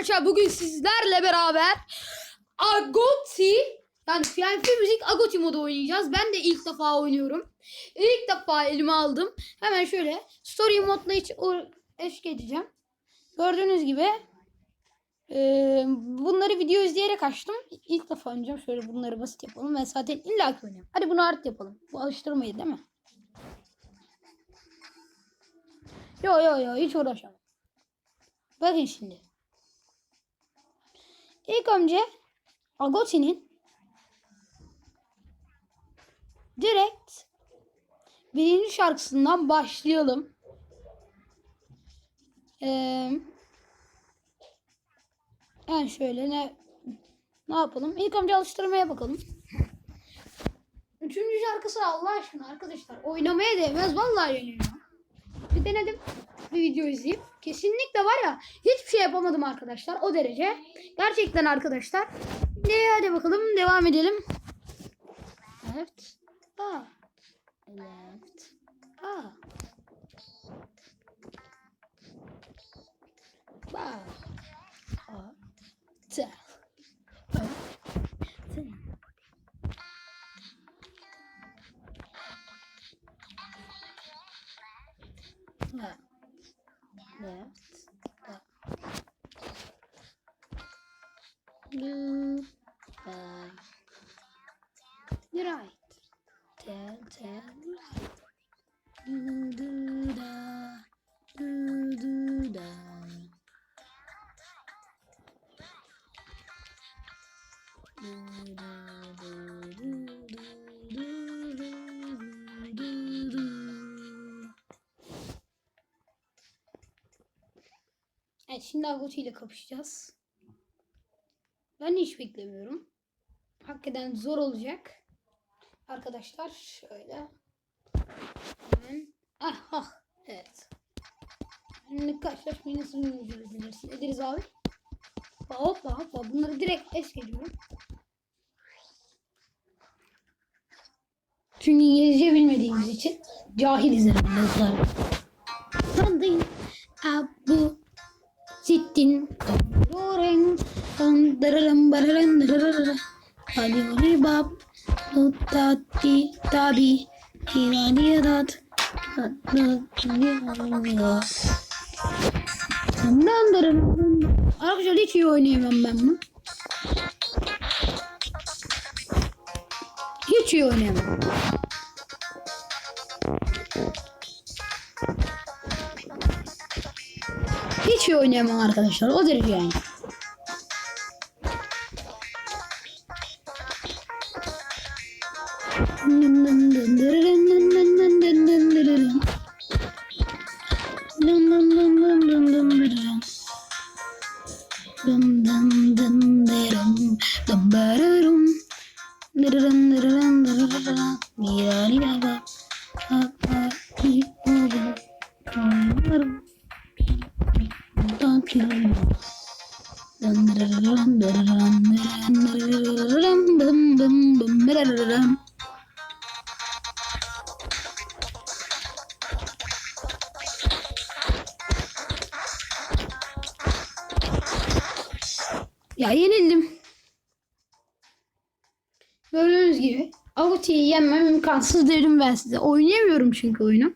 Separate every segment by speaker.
Speaker 1: Arkadaşlar bugün sizlerle beraber Agoti yani FNF Müzik Agoti modu oynayacağız. Ben de ilk defa oynuyorum. İlk defa elime aldım. Hemen şöyle story modla hiç eşlik edeceğim. Gördüğünüz gibi eee, bunları video izleyerek açtım. İlk defa oynayacağım. Şöyle bunları basit yapalım. Ben zaten illa ki oynayayım. Hadi bunu art yapalım. Bu alıştırmayı değil mi? Yo yo yo hiç uğraşamam. Bakın şimdi. İlk önce Agoti'nin direkt birinci şarkısından başlayalım. Ee, yani şöyle ne ne yapalım? İlk önce alıştırmaya bakalım. Üçüncü şarkısı Allah aşkına arkadaşlar oynamaya değmez vallahi yeniyor. Bir denedim bir video izleyip kesinlikle var ya hiçbir şey yapamadım arkadaşlar o derece. Gerçekten arkadaşlar. Ne hadi bakalım devam edelim. Evet. Aa. Evet. Aa. Bak. blue sky. Right. Tell, tell, right. Do, do, da. Do, do, da. Do, da. Evet şimdi Agotu ile kapışacağız. Ben hiç beklemiyorum. Hakikaten zor olacak. Arkadaşlar şöyle. Hemen. Ah ah. Evet. Şimdi karşılaşmayı nasıl mücadele ederiz abi? Hoppa hoppa. Bunları direkt es geçiyorum. Çünkü İngilizce bilmediğimiz için cahiliz arkadaşlar. Sandayım. Abu Sittin Doreng Dararam bararam dararara Ali Ali bab Nutati tabi Hivaniyadat Senden dararam Arkadaşlar hiç iyi oynayamam ben bunu. Hiç iyi oynayamam. Hiç iyi oynayamam arkadaşlar. O derece yani. Mm-hmm. Ya yenildim. Gördüğünüz gibi Avuti'yi yenmem imkansız dedim ben size. Oynayamıyorum çünkü oyunu.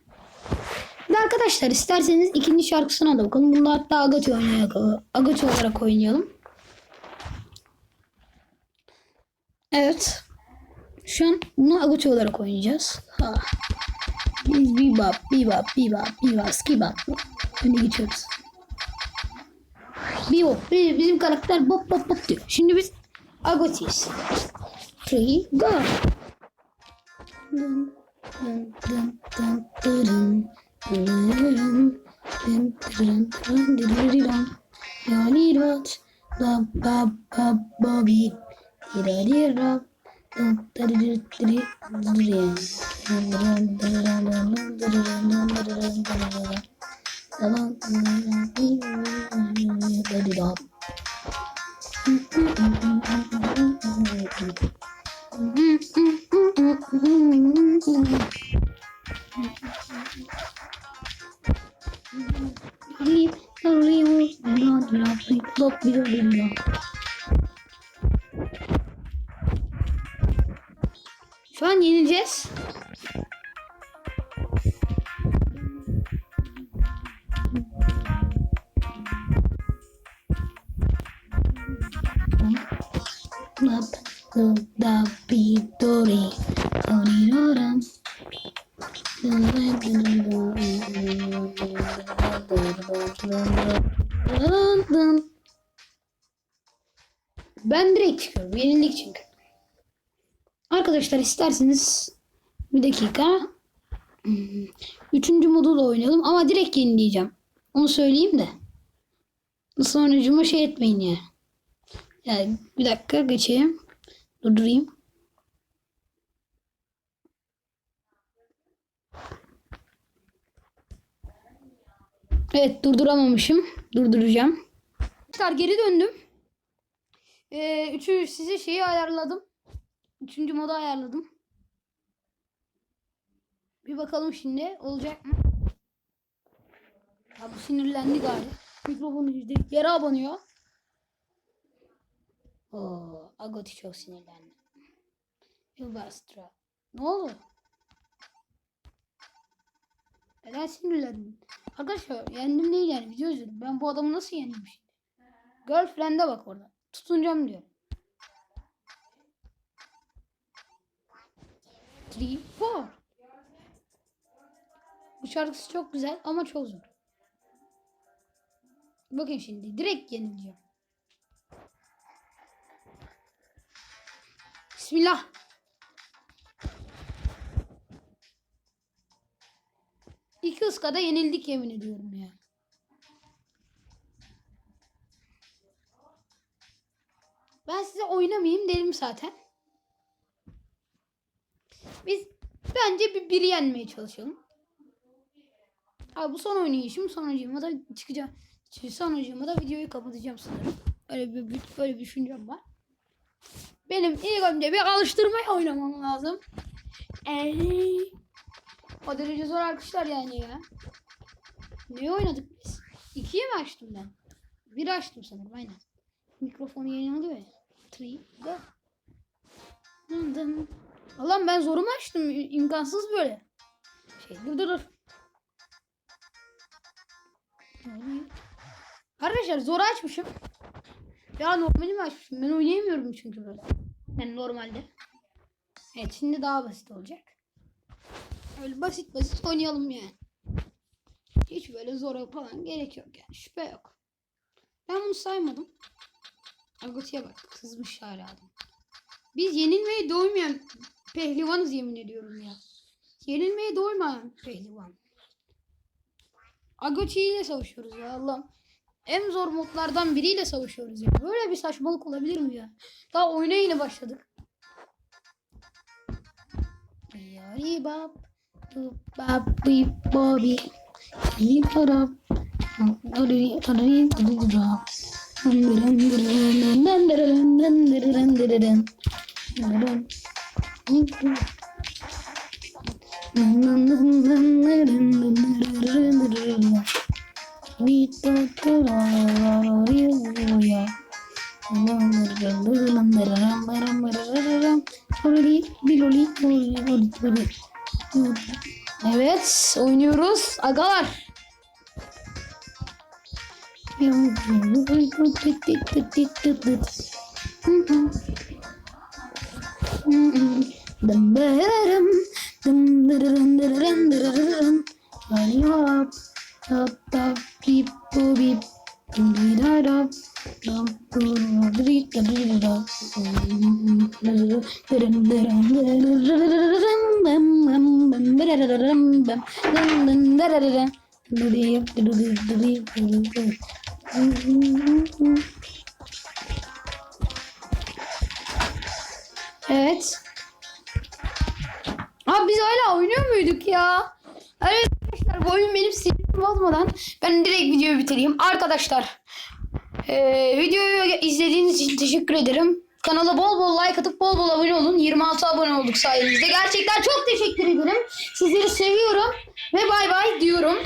Speaker 1: Bir arkadaşlar isterseniz ikinci şarkısına da bakalım. Bunda hatta Agati oynayalım. Agati olarak oynayalım. Evet. Şu an bunu Agati olarak oynayacağız. Ha. Bebop, bebop, bebop, bebop, skibop. Öne geçiyoruz. Bebop. Bizim karakter bop bop bop diyor. Şimdi biz Agoti'yiz. Three, go. Dun, dun, dun, dun, dun, dun, dun, dun, dun, dun. Yani rat, la ba ba ba bi, dun, dun, dun, dun, dun, dun. Dun, dun, dun, dun, dun, dun, dun, dun, dun, Flip bile bilmiyor. Şu an yeneceğiz. Flip, flip, da, bi, do, re. Arkadaşlar isterseniz bir dakika. Üçüncü modu da oynayalım ama direkt yenileyeceğim. Onu söyleyeyim de. Sonucuma şey etmeyin ya. Yani bir dakika geçeyim. Durdurayım. Evet durduramamışım. Durduracağım. Arkadaşlar geri döndüm. Ee, üçü size şeyi ayarladım. Üçüncü modu ayarladım. Bir bakalım şimdi olacak mı? Ya bu sinirlendi galiba. Mikrofonu yüzde yere abanıyor. Oo, Agoti çok sinirlendi. Yılbastra. Ne oldu? Neden sinirlendin? Arkadaşlar yendim değil yani video izledim. Ben bu adamı nasıl yeneyim şimdi? Girlfriend'e bak orada. Tutunacağım diyor. Three, four. Bu şarkısı çok güzel ama çok zor. Bakın şimdi direkt yenileceğim. Bismillah. İki ıskada yenildik yemin ediyorum ya. Ben size oynamayayım dedim zaten. Biz bence bir biri yenmeye çalışalım. Abi bu son oynayışım sonucuma da çıkacağım. Sonucuma da videoyu kapatacağım sanırım. Öyle bir, öyle bir düşüncem var. Benim ilk önce bir alıştırmaya oynamam lazım. Eee. O derece zor arkadaşlar yani ya. Ne oynadık biz? İkiye mi açtım ben? Bir açtım sanırım aynen. Mikrofonu yeni alıyor ya. Three, go. Dın dın. Allah'ım ben zorumu açtım. İmkansız böyle. Şey dur dur dur. Arkadaşlar zor açmışım. Ya normali mi açmışım? Ben oynayamıyorum çünkü böyle. Yani normalde. Evet şimdi daha basit olacak. Öyle basit basit oynayalım yani. Hiç böyle zora falan gerek yok yani. Şüphe yok. Ben bunu saymadım. Aguti'ye bak. Kızmış hala adam. Biz yenilmeye doymayan pehlivanız yemin ediyorum ya. Yenilmeye doymayan pehlivan. Agoti ile savaşıyoruz ya Allah'ım. En zor modlardan biriyle savaşıyoruz ya. Böyle bir saçmalık olabilir mi ya? Daha oyuna yeni başladık. Yari bab. bab bi bobi. Yi taraf. Evet oynuyoruz agalar. Dum dum dum dum dum dum Running up, up, up, beep, oh, beep, dum dee da da, dum dum dee da dee da da, dum dum dum dum dum dum dum It's Abi biz hala oynuyor muyduk ya? Evet arkadaşlar bu oyun benim sinirimi bozmadan ben direkt videoyu bitireyim. Arkadaşlar eee, videoyu izlediğiniz için teşekkür ederim. Kanala bol bol like atıp bol bol abone olun. 26 abone olduk sayenizde. Gerçekten çok teşekkür ederim. Sizleri seviyorum ve bay bay diyorum.